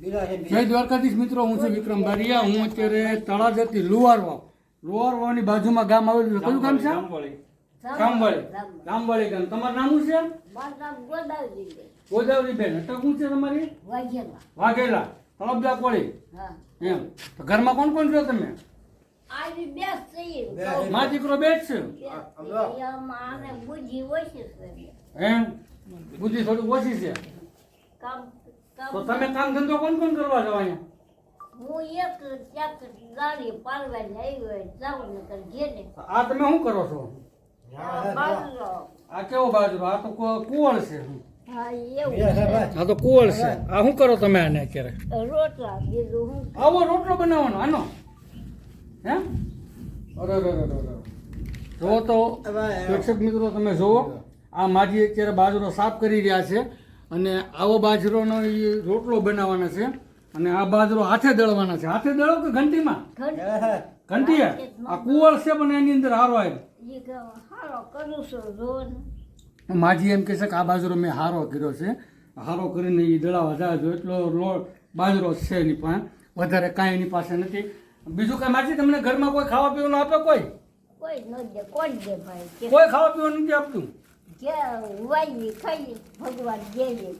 જય દ્વારકાધીશ મિત્રો હું છું વિક્રમ બારિયા. હું અત્યારે તળાજાથી લુવારવા લુવારવાની બાજુમાં ગામ આવેલું છે. કયું ગામ છે? જામવાળી. જામવાળી. ગામ. તમારું નામ શું છે? મારું નામ ગોદાવરી ગોદાવરી અટક શું છે તમારી? વાઘેલા. તળબદા કોળી. હા. એમ. તો ઘરમાં કોણ કોણ છો તમે? મા દીકરો બે છે? એમ. બુદ્ધિ થોડી ઓછી છે. કામ તો તમે કામ ધંધો કોણ કોણ કરવા જાવ અહીંયા? હું એક ક્યાંક ગાડી પાડવાની લઈ હોય જાઉં ને કર ઘેરે આ તમે શું કરો છો? આ કેવો બાજરો? આ તો કુવળ છે. હા એવું. આ તો કુવળ છે. આ શું કરો તમે આને અત્યારે? રોટલા બીજું હું આવો રોટલો બનાવવાનો આનો. હે? અરે અરે અરે જો તો પ્રેક્ષક મિત્રો તમે જુઓ. આ માજી અત્યારે બાજરો સાફ કરી રહ્યા છે. અને આવો બાજરોનો એ રોટલો બનાવવાનો છે અને આ બાજરો હાથે દળવાના છે. હાથે દળો કે ઘંટીમાં? ઘંટી. આ કુવળ છે પણ એની અંદર હારો આવ્યો ઈ કે હારો કરું છું રોજ માજી એમ કહે છે કે આ બાજરો મેં હારો કર્યો છે. હારો કરીને એ દળાવા જાય જો એટલો લોટ બાજરો છે એની પાસે. વધારે કાંઈ એની પાસે નથી. બીજું કાંઈ માજી તમને ઘરમાં કોઈ ખાવા પીવાનું આપે કોઈ? કોઈ ન દે કોણ દે ભાઈ કે કોઈ ખાવા પીવાનું નથી આપતું? વાઈ ખાઈ ભગવાન દેવી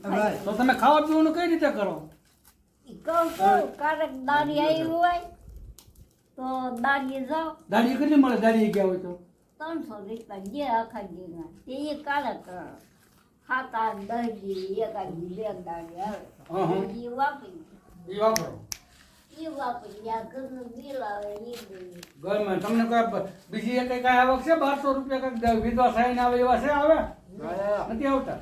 તો તમે ખાવા પીવાનું કઈ રીતે કરો? ઈ કહું કહું ક્યારેક દાડી આવી હોય તો દાડી જાઓ. દાડી કેટલી મળે? દાડી ગયા હોય તો? ત્રણસો રૂપિયા જે આખા દીના તે એ ક્યારેક સાત આઠ દસ એકાદી બે દાડી. આવે. એ વાપરી. એ વાપરો. ઘરમાં તમને કોઈ બીજી એક કઈ આવક છે? બારસો રૂપિયા કઈ વિધવા સાઈન આવે એવા છે આવે નથી આવતા.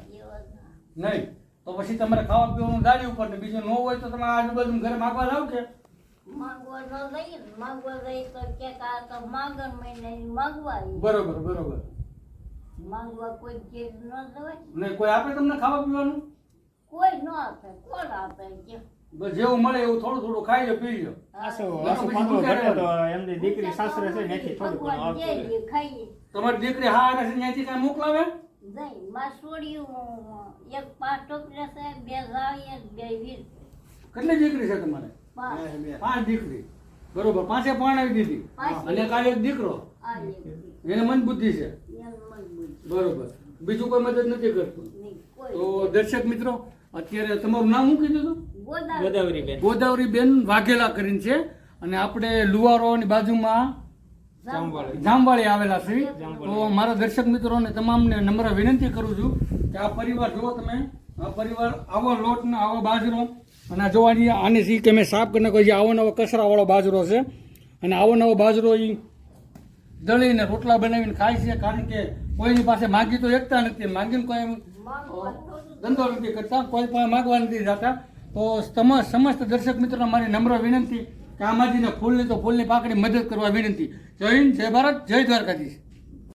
નહીં. તો પછી તમારે ખાવા પીવાનું દાડી ઉપર ને બીજું ન હોય તો તમે આજુબાજુ ઘરે માગવા જાવ કે? માંગવા ન જઈએ ને. માંગવા જઈએ તો કે આ તો માંગણ મહિને માંગવા બરોબર બરોબર. માંગવા કોઈ ચીજ ન જવાય. નહીં કોઈ આપે તમને ખાવા પીવાનું? કોઈ ન આપે. કોણ આપે? જેવું મળે એવું થોડું થોડું ખાઈ લો પી લો. તો એમની દીકરી સાસરે છે ત્યાંથી થોડું તમારી દીકરી હા અને ત્યાંથી કાંઈ મોકલાવે? જઈ માં છોડ્યું એક પાંચ ટોકરા છે બે જાળીએ બે વીર કેટલી દીકરી છે તમારે? પાંચ. દીકરી. બરોબર પાંચે પરણાવી દીધી. અને કાલે એક દીકરો. એને મન બુદ્ધિ છે. બરોબર. બીજું કોઈ મદદ નથી કરતું. તો દર્શક મિત્રો અત્યારે તમારું નામ શું કીધું હતું? ગોદા ગોદાવરીબેન. ગોદાવરીબેન વાઘેલા કરીને છે. અને આપણે લુવારોની બાજુમાં જામવાળી. જામવાળી આવેલા છે. તો મારા દર્શક મિત્રોને તમામને નમ્ર વિનંતી કરું છું કે આ પરિવાર જુઓ તમે. આ પરિવાર આવો લોટ ને આવો બાજરો. અને આ જોવાની આને સી કે મેં સાફ કરીને કોઈ આવો નવો કચરાવાળો બાજરો છે. અને આવો નવો બાજરો એ દળીને રોટલા બનાવીને ખાય છે કારણ કે કોઈની પાસે માગી તો એકતા નથી. માગીને કોઈ ધંધો નથી કરતા કોઈ પણ માગવા નથી જતા. તો સમ- સમસ્ત દર્શક મિત્રોને મારી નમ્ર વિનંતી કે આમાજીને ફૂલની તો ફૂલની પાકડી મદદ કરવા વિનંતી. જય હિન્દ, જય ભારત, જય દ્વારકાધીશ.